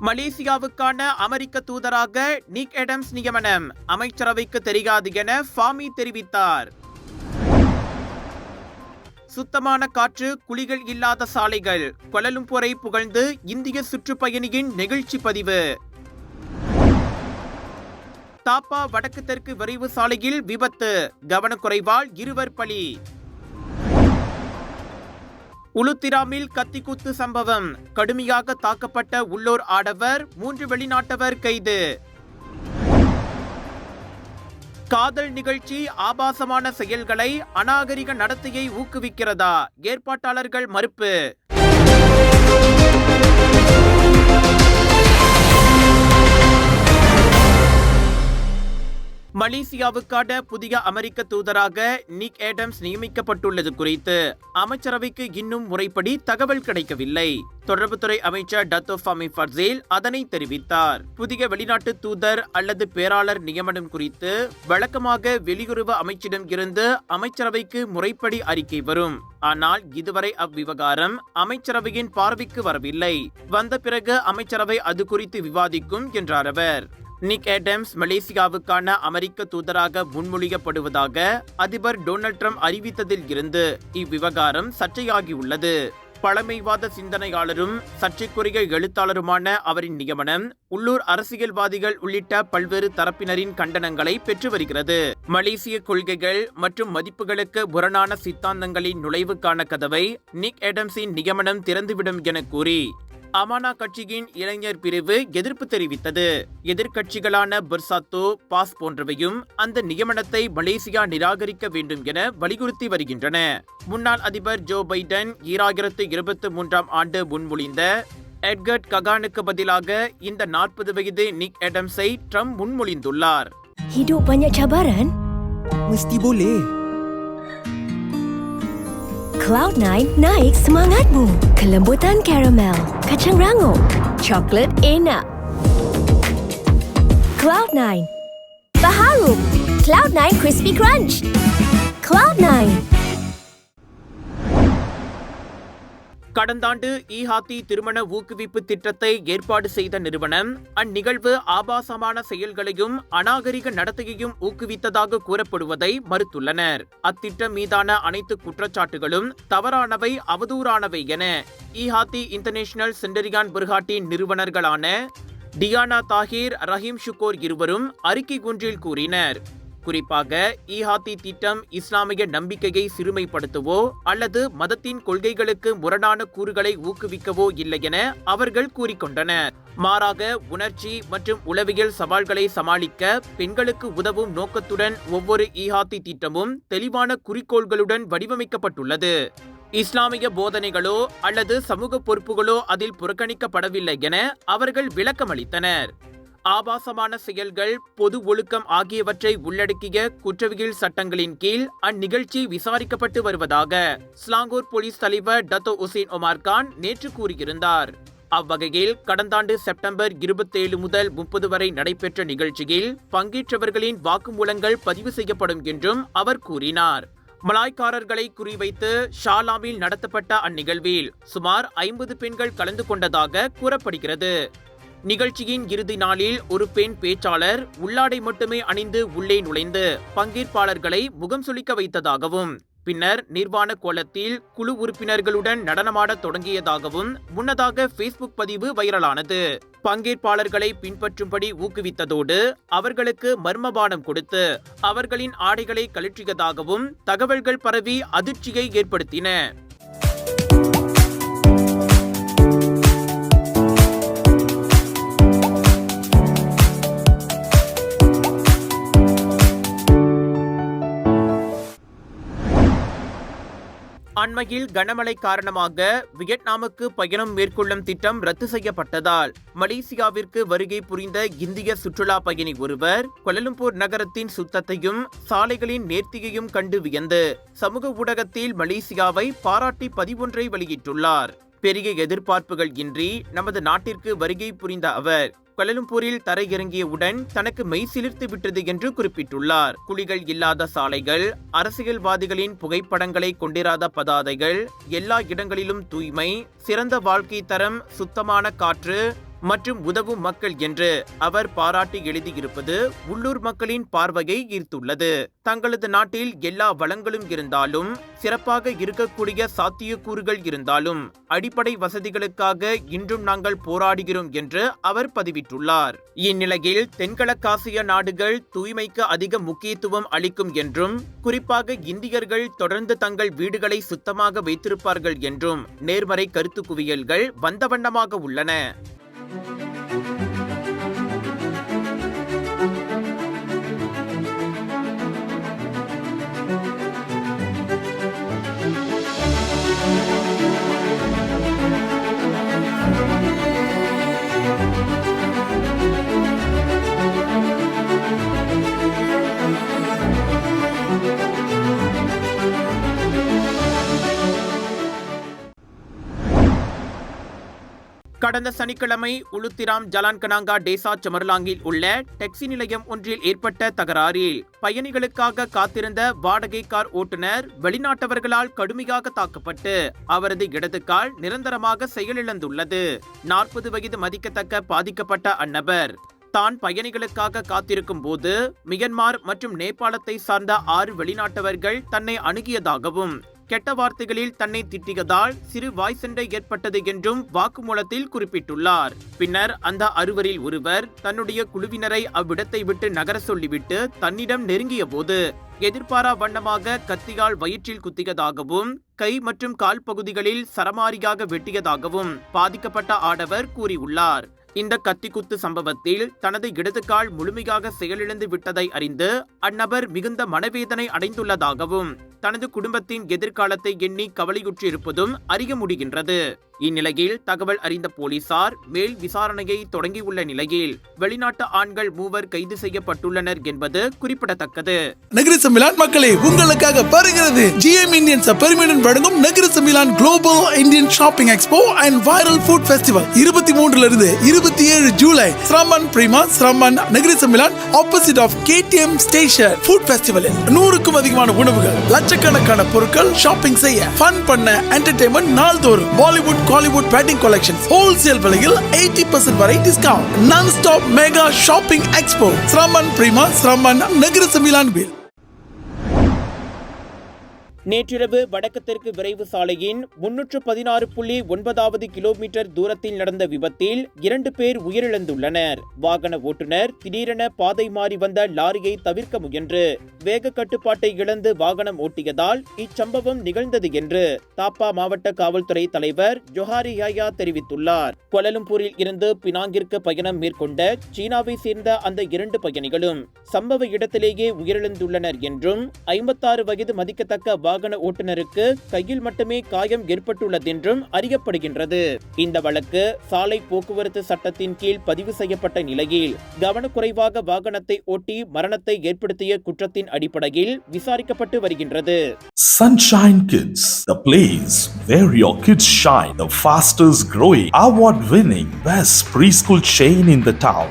மலேசியாவுக்கான அமெரிக்க தூதராக நிக் எடம்ஸ் நியமனம். அமைச்சரவைக்கு தெரியாது என ஃபாமி தெரிவித்தார். சுத்தமான காற்று குழிகள் இல்லாத சாலைகள். கொலலும்பூரை புகழ்ந்து இந்திய சுற்றுப்பயணியின் நெகிழ்ச்சி பதிவு. தாப்பா வடக்கு தெற்கு விரைவு சாலையில் விபத்து. கவனக்குறைவால் இருவர் பலி. உளுத்திராமில் கத்திக்குத்து சம்பவம். கடுமையாக தாக்கப்பட்ட உள்ளூர் ஆடவர் மூன்று வெளிநாட்டவர் கைது. காதல் நிகழ்ச்சி ஆபாசமான செயல்களை அநாகரிக நடத்தையை ஊக்குவிக்கிறதா? ஏற்பாட்டாளர்கள் மறுப்பு. மலேசியாவுக்கான புதிய அமெரிக்க தூதராக நிக் ஏடம்ஸ் நியமிக்கப்பட்டுள்ளது குறித்து அமைச்சரவைக்கு இன்னும் முறைப்படி தகவல் கிடைக்கவில்லை. தொடர்புத்துறை அமைச்சர் டத்தோ ஃபமி ஃபர்சேல் அதனை தெரிவித்தார். புதிய வெளிநாட்டு தூதர் அல்லது பேராளர் நியமனம் குறித்து வழக்கமாக வெளியுறவு அமைச்சிடம் இருந்து அமைச்சரவைக்கு முறைப்படி அறிக்கை வரும். ஆனால் இதுவரை அவ்விவகாரம் அமைச்சரவையின் பார்வைக்கு வரவில்லை. வந்த பிறகு அமைச்சரவை அது குறித்து விவாதிக்கும் என்றார் அவர். நிக் ஏடம்ஸ் மலேசியாவுக்கான அமெரிக்க தூதராக முன்மொழியப்படுவதாக அதிபர் டொனால்ட் ட்ரம்ப் அறிவித்ததில் இருந்து இவ்விவகாரம் சர்ச்சையாகியுள்ளது. பழமைவாத சிந்தனையாளரும் சர்ச்சைக்குரிய எழுத்தாளருமான அவரின் நியமனம் உள்ளூர் அரசியல்வாதிகள் உள்ளிட்ட பல்வேறு தரப்பினரின் கண்டனங்களை பெற்று வருகிறது. மலேசிய கொள்கைகள் மற்றும் மதிப்புகளுக்கு புறணான சித்தாந்தங்களின் நுழைவுக்கான கதவை நிக் ஏடம்ஸின் நியமனம் திறந்துவிடும் என கூறி அமானா கட்சியின் இளைஞர் பிரிவு எதிர்ப்பு தெரிவித்தது எதிர்க்கட்சிகளான பெர்சாத்தோ பாஸ் போன்றவையும் அந்த நியமனத்தை மலேசியா நிராகரிக்க வேண்டும் என வலியுறுத்தி வருகின்றன முன்னாள் அதிபர் ஜோ பைடன் ஈராயிரத்து இருபத்தி மூன்றாம் ஆண்டு முன்மொழிந்த எட்கர்ட் ககானுக்கு பதிலாக இந்த நாற்பது வயது நிக் எடம்ஸை ட்ரம்ப் முன்மொழிந்துள்ளார் Hidup banyak cabaran? Mesti boleh. Cloud9 naik semangatmu. Kelembutan karamel, kacang rangup, coklat enak. Cloud9. Baharu. Cloud9 Crispy Crunch. Cloud9. கடந்த ஆண்டு ஈஹாத்தி திருமண ஊக்குவிப்பு திட்டத்தை ஏற்பாடு செய்த நிறுவனம் அந்நிகழ்வு ஆபாசமான செயல்களையும் அநாகரிக நடத்தையையும் ஊக்குவித்ததாக கூறப்படுவதை மறுத்துள்ளனர். அத்திட்டம் மீதான அனைத்து குற்றச்சாட்டுகளும் தவறானவை அவதூறானவை என ஈஹாத்தி இன்டர்நேஷனல் சென்டரியான் புர்ஹாட்டின் நிறுவனர்களான டியானா தாஹிர் ரஹீம் ஷுகோர் இருவரும் அறிக்கை ஒன்றில் கூறினர். குறிப்பாக ஈஹாத்தி திட்டம் இஸ்லாமிய நம்பிக்கையை சிறுமைப்படுத்தவோ அல்லது மதத்தின் கொள்கைகளுக்கு முரணான கூறுகளை ஊக்குவிக்கவோ இல்லை என அவர்கள் கூறிக்கொண்டனர். மாறாக உணர்ச்சி மற்றும் உளவியல் சவால்களை சமாளிக்க பெண்களுக்கு உதவும் நோக்கத்துடன் ஒவ்வொரு ஈஹாத்தி திட்டமும் தெளிவான குறிக்கோள்களுடன் வடிவமைக்கப்பட்டுள்ளது. இஸ்லாமிய போதனைகளோ அல்லது சமூக பொறுப்புகளோ அதில் புறக்கணிக்கப்படவில்லை என அவர்கள் விளக்கமளித்தனர். ஆபாசமான செயல்கள் பொது ஒழுக்கம் ஆகியவற்றை உள்ளடக்கிய குற்றவியல் சட்டங்களின் கீழ் அந்நிகழ்ச்சி விசாரிக்கப்பட்டு வருவதாக ஸ்லாங்கூர் போலீஸ் தலைவர் டத்தோ உசேன் ஒமார் கான் நேற்று கூறியிருந்தார். அவ்வகையில் கடந்த ஆண்டு செப்டம்பர் இருபத்தேழு முதல் முப்பது வரை நடைபெற்ற நிகழ்ச்சியில் பங்கேற்றவர்களின் வாக்குமூலங்கள் பதிவு செய்யப்படும் என்றும் அவர் கூறினார். மலாய்க்காரர்களை குறிவைத்து ஷாலாமில் நடத்தப்பட்ட அந்நிகழ்வில் சுமார் ஐம்பது பெண்கள் கலந்து கொண்டதாக கூறப்படுகிறது. நிகழ்ச்சியின் இறுதி நாளில் ஒரு பெண் பேச்சாளர் உள்ளாடை மட்டுமே அணிந்து உள்ளே நுழைந்து பங்கேற்பாளர்களை முகம் சுளிக்க வைத்ததாகவும் பின்னர் நிர்வாண கோலத்தில் குழு உறுப்பினர்களுடன் நடனமாடத் தொடங்கியதாகவும் முன்னதாக ஃபேஸ்புக் பதிவு வைரலானது. பங்கேற்பாளர்களை பின்பற்றும்படி ஊக்குவித்ததோடு அவர்களுக்கு மர்மபானம் கொடுத்து அவர்களின் ஆடைகளை கழற்றியதாகவும் தகவல்கள் பரவி அதிர்ச்சியை ஏற்படுத்தின. அண்மையில் கனமழை காரணமாக வியட்நாமுக்கு பயணம் மேற்கொள்ளும் திட்டம் ரத்து செய்யப்பட்டதால் மலேசியாவிற்கு வருகை புரிந்த இந்திய சுற்றுலா பயணி ஒருவர் கொலலும்பூர் நகரத்தின் சுத்தத்தையும் சாலைகளின் நேர்த்தியையும் கண்டு வியந்து சமூக ஊடகத்தில் மலேசியாவை பாராட்டி பதிவொன்றை வெளியிட்டுள்ளார். பெரிய எதிர்பார்ப்புகள் இன்றி நமது நாட்டிற்கு வருகை புரிந்த அவர் கலலும்பூரில் தரையிறங்கியவுடன் தனக்கு மெய் சிலிர்த்து விட்டது என்று குறிப்பிட்டுள்ளார். குழிகள் இல்லாத சாலைகள் அரசியல்வாதிகளின் புகைப்படங்களை கொண்டிராத பதாதைகள் எல்லா இடங்களிலும் தூய்மை சிறந்த வாழ்க்கை தரம் சுத்தமான காற்று மற்றும் உதவும் மக்கள் என்று அவர் பாராட்டி எழுதியிருப்பது உள்ளூர் மக்களின் பார்வையை ஈர்த்துள்ளது. தங்களது நாட்டில் எல்லா வளங்களும் இருந்தாலும் சிறப்பாக இருக்கக்கூடிய சாத்தியக்கூறுகள் இருந்தாலும் அடிப்படை வசதிகளுக்காக இன்றும் நாங்கள் போராடுகிறோம் என்று அவர் பதிவிட்டுள்ளார். இந்நிலையில் தென்கிழக்காசிய நாடுகள் தூய்மைக்கு அதிக முக்கியத்துவம் அளிக்கும் என்றும் குறிப்பாக இந்தியர்கள் தொடர்ந்து தங்கள் வீடுகளை சுத்தமாக வைத்திருப்பார்கள் என்றும் நேர்மறை கருத்து குவியல்கள் வந்த வண்ணமாக உள்ளன கடந்த சனிக்கிழமை உளுத்திராம் ஜலான்கனாங்கா டேசா சமர்லாங்கில் உள்ள டாக்ஸி நிலையம் ஒன்றில் ஏற்பட்ட தகராறில் பயணிகளுக்காக காத்திருந்த வாடகை கார் ஓட்டுநர் வெளிநாட்டவர்களால் கடுமையாக தாக்கப்பட்டு அவரது இடது கால் நிரந்தரமாக செயலிழந்துள்ளது. நாற்பது வயது மதிக்கத்தக்க பாதிக்கப்பட்ட அந்நபர் தான் பயணிகளுக்காக காத்திருக்கும் போது மியன்மார் மற்றும் நேபாளத்தை சார்ந்த ஆறு வெளிநாட்டவர்கள் தன்னை அணுகியதாகவும் கெட்ட வார்த்தைகளில் தன்னை திட்டியதால் சிறு வாய் சண்டை ஏற்பட்டது என்றும் வாக்குமூலத்தில் குறிப்பிட்டுள்ளார். பின்னர் அந்த அறுவரில் ஒருவர் தன்னுடைய குழுவினரை அவ்விடத்தை விட்டு நகர சொல்லிவிட்டு தன்னிடம் நெருங்கிய போது எதிர்பாரா வண்ணமாக கத்தியால் வயிற்றில் குத்தியதாகவும் கை மற்றும் கால் பகுதிகளில் சரமாரியாக வெட்டியதாகவும் பாதிக்கப்பட்ட ஆடவர் கூறியுள்ளார். இந்த கத்திக்குத்து சம்பவத்தில் தனது இடது கால் முழுமையாக செயலிழந்து விட்டதை அறிந்து அந்நபர் மிகுந்த மனவேதனை அடைந்துள்ளதாகவும் தனது குடும்பத்தின் எதிர்காலத்தை எண்ணி கவலையுற்றிருப்பதும் அறிய முடிகின்றது. இந்நிலையில் தகவல் அறிந்த போலீசார் மேல் விசாரணையை தொடங்கியுள்ள நிலையில் வெளிநாட்டு ஆண்கள் மூவர் கைது செய்யப்பட்டுள்ளனர் என்பது குறிப்பிடத்தக்கது. நகரசமிலான் மக்களை உங்களுக்காக பருகிறது ஜிஎம் இந்தியன்ஸ் பெருமையுடன் வழங்கும் நகர சமிலான் global Indian shopping expo and viral food festival இருபத்தி மூன்றுல இருந்து இருபத்தி ஏழு ஜூலை ஸ்ரமன் பிரிமா ஸ்ரமன் நகரசமிலான் opposite of KTM station food ஃபெஸ்டிவலில் நூறுக்கும் அதிகமான உணவுகள் லட்சக்கணக்கான பொருட்கள் ஷாப்பிங் செய்ய ஃபன் பண்ண என்டர்டைன்மெண்ட் நாள்தோறும் Bollywood Kollywood wedding collection wholesale விலையில் எயிட்டி பர்சன்ட் வரை discount non stop mega shopping expo ஸ்ரமன் பிரிமா ஸ்ரமன் நகர சமிலான் வில் நேற்றிரவு வடக்கு தெற்கு விரைவு சாலையின் முன்னூற்று பதினாறு புள்ளி ஒன்பதாவது கிலோமீட்டர் தூரத்தில் நடந்த விபத்தில் இரண்டு பேர் உயிரிழந்துள்ளனர். வாகன ஓட்டுநர் திடீரென பாதை மாறி வந்த லாரியை தவிர்க்க முயன்று. வேக கட்டுப்பாட்டை இழந்து வாகனம் ஓட்டியதால் இச்சம்பவம் நிகழ்ந்தது என்று தாப்பா மாவட்ட காவல்துறை தலைவர் ஜொஹாரி யாயா தெரிவித்துள்ளார். கொலலும்பூரில் இருந்து பினாங்கிற்கு பயணம் மேற்கொண்ட சீனாவை சேர்ந்த அந்த இரண்டு பயணிகளும் சம்பவ இடத்திலேயே உயிரிழந்துள்ளனர் என்றும் ஐம்பத்தாறு வயது மதிக்கத்தக்க வாகன ஓட்டுநருக்கு கையில் மட்டுமே காயம் ஏற்பட்டுள்ளதென்றும் அறியப்படுகின்றது இந்த வழக்கு சாலை போக்குவரத்து சட்டத்தின் கீழ் பதிவு செய்யப்பட்ட நிலையில் கவனக்குறைவாக வாகனத்தை ஓட்டி மரணத்தை ஏற்படுத்திய குற்றத்தின் அடிப்படையில் விசாரிக்கப்பட்டு வருகின்றது Sunshine Kids, the place where your kids shine, the fastest growing, award winning, best preschool chain in the town.